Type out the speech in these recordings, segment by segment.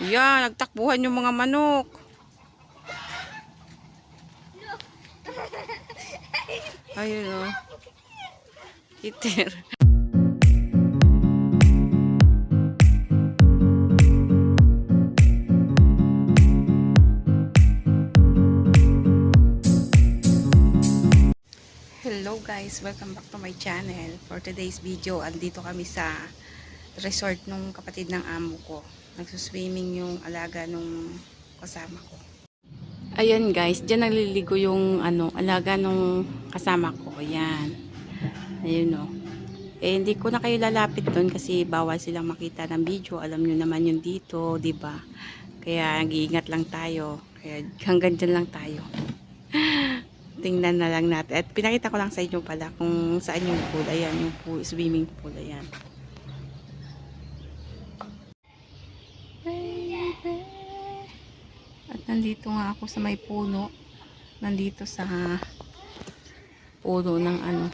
Yan, nagtakbuhan yung mga manok. Ayun o. Kiter. Hello guys, welcome back to my channel. For today's video, andito kami sa resort nung kapatid ng amo ko. Nagsuswimming yung alaga nung kasama ko. Ayan guys, dyan nagliligo yung ano, alaga nung kasama ko. Ayan. Ayun o. Eh, hindi ko na kayo lalapit doon kasi bawal silang makita ng video. Alam nyo naman yun dito, 'di ba? Kaya nag-iingat lang tayo. Kaya hanggang dyan lang tayo. Tingnan na lang natin. At pinakita ko lang sa inyo pala kung saan yung pool. Ayan, yung pool, swimming pool. Ayan. Nandito nga ako sa may puno. Nandito sa puno ng ano,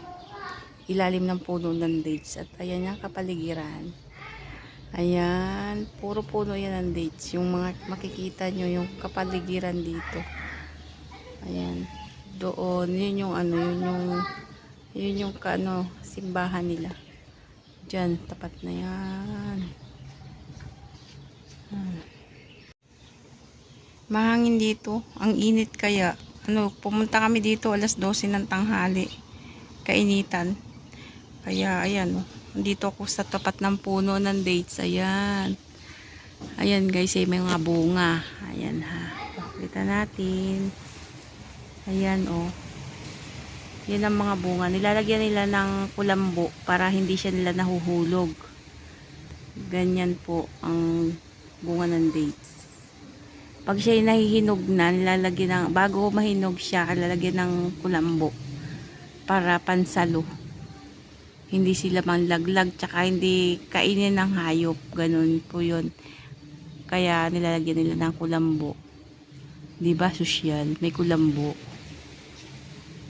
ilalim ng puno ng dates. At ayan yung kapaligiran. Ayan, puro puno yan ng dates. Yung mga makikita nyo, yung kapaligiran dito. Ayan doon yun yung ano yun yung yun yung kano simbahan nila dyan tapat na yan hmm. Mahangin dito. Ang init kaya. Ano pumunta kami dito alas 12 ng tanghali. Kainitan. Kaya ayan oh, dito ako sa tapat ng puno ng dates. Ayan. Ayan guys ay may mga bunga. Ayan ha. Kita natin. Ayan, oh. Yan ang mga bunga. Nilalagyan nila ng kulambo para hindi siya nila nahuhulog. Ganyan po ang bunga ng dates. Pag siya nahihinog na, nilalagyan ng, bago mahinog siya, lalagyan ng kulambo para pansalo. Hindi sila manlaglag, tsaka hindi kainin ng hayop. Ganun po yun. Kaya nilalagyan nila ng kulambo. Di ba, sosyal? May kulambo.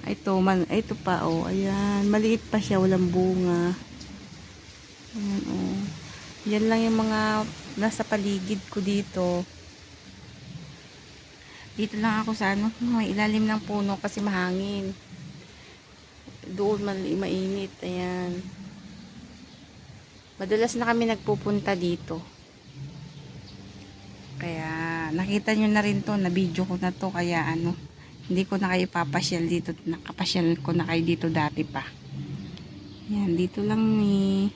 Ito, man, ito pa, oh. Ayan, maliit pa siya, walang bunga. Ayan, oh. Yan lang yung mga nasa paligid ko dito. Dito lang ako sa ano, may ilalim ng puno kasi mahangin. Doon man mainit, ayan. Madalas na kami nagpupunta dito. Kaya, nakita nyo na rin to, na video ko na to, kaya ano, hindi ko na kayo papasyal dito. Nakapasyal ko na kayo dito dati pa. Ayan, dito lang ni...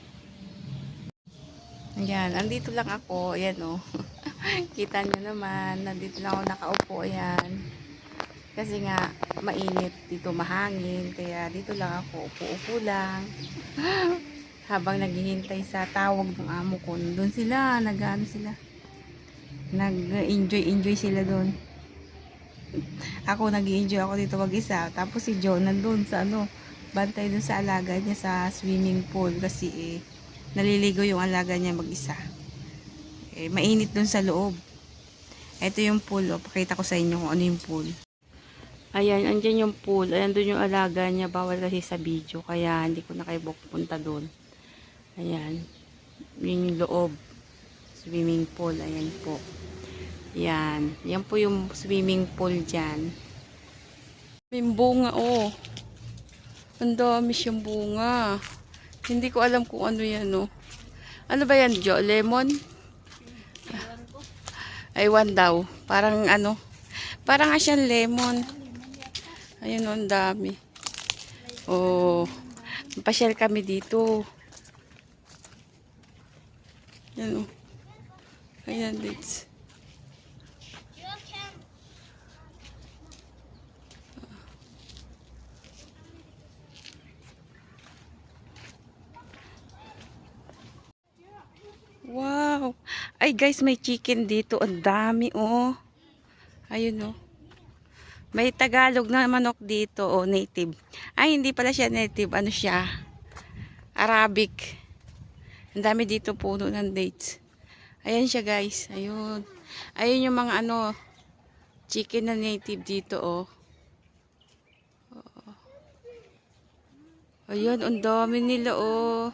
Ayan, andito lang ako. Ayan o. Oh. Kita nyo naman. Nandito lang ako nakaupo. Ayan. Kasi nga, mainit. Dito mahangin. Kaya dito lang ako. Upo-upo lang. Habang naghihintay sa tawag ng amo ko. Doon sila. Nag-ano sila. Nag-enjoy-enjoy sila doon ako nag enjoy ako dito mag-isa. Tapos si Joe nandun sa ano, bantay dun sa alaga niya sa swimming pool kasi eh, naliligo yung alaga niya mag-isa. Eh, mainit dun sa loob. Ito yung pool. O, pakita ko sa inyo kung ano yung pool. Ayan, andyan yung pool. Ayan dun yung alaga niya. Bawal kasi sa video. Kaya hindi ko na kayo pupunta dun. Ayan. Yun yung loob. Swimming pool. Ayan po. Yan. Yan po yung swimming pool dyan. May bunga, oh. Ang dami siyang bunga. Hindi ko alam kung ano yan, oh. Ano ba yan, Jo? Lemon? Aywan daw. Parang ano. Parang nga lemon. Ayun, ang dami. Oh. Pasyal kami dito. Yan, oh. Ayan, dates. Ay guys, may chicken dito. Ang dami oh. Ayun oh. May Tagalog na manok dito oh, native. Ay, hindi pala siya native. Ano siya? Arabic. Ang dami dito puno ng dates. Ayan siya guys. Ayun. Ayun yung mga ano chicken na native dito oh. Ayun, ang dami nila oh.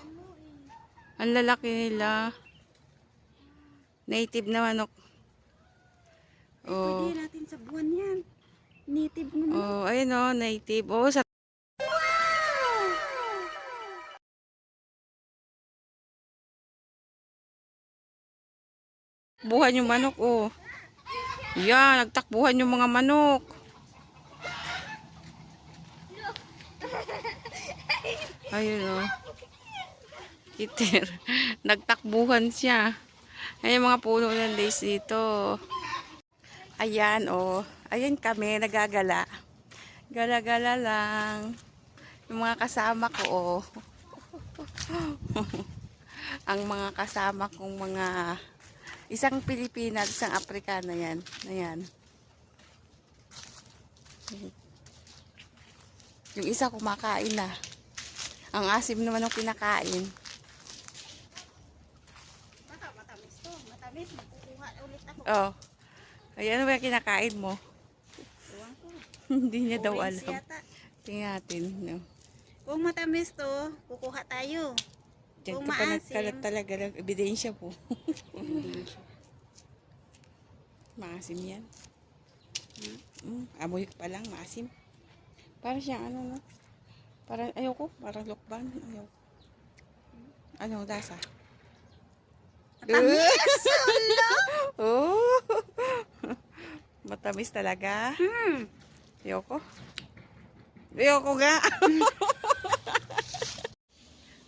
Ang lalaki nila. Native na manok. Oh. Pwede natin sa buwan yan. Native mo naman. Oh, ayun oh, native. Oh, sa Buhan yung manok, oh. Yan, nagtakbuhan yung mga manok. Ayun, oh. Kiter. Nagtakbuhan siya. Yung mga puno ng days dito. Ayan, oh. Ayan kami, nagagala. Gala-gala lang. Yung mga kasama ko, oh. Ang mga kasama kong mga isang Pilipina at isang Afrikana yan. Ayan. Yung isa kumakain na. Ang asim naman ng pinakain. Baka matamis to. Matamis. Magkukuha ulit ako. Oh. Ayan, ano ba yung kinakain mo? Hindi niya daw Orange alam. yata. Tingnan natin. No. Kung matamis to, kukuha tayo. Diyan Kung ka pa nagkalat talaga ng ebidensya po. maasim yan. Mm, amoy pa lang, maasim. Parang siyang ano, no? Parang, ayoko, parang lokban. Ayoko. Ano, dasa? Matamis! oh! Matamis talaga. Hmm. Ayoko. Ayoko nga.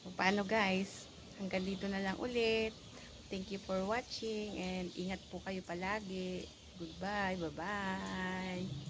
O, Paano guys? Hanggang dito na lang ulit. Thank you for watching and ingat po kayo palagi. Goodbye. Bye-bye.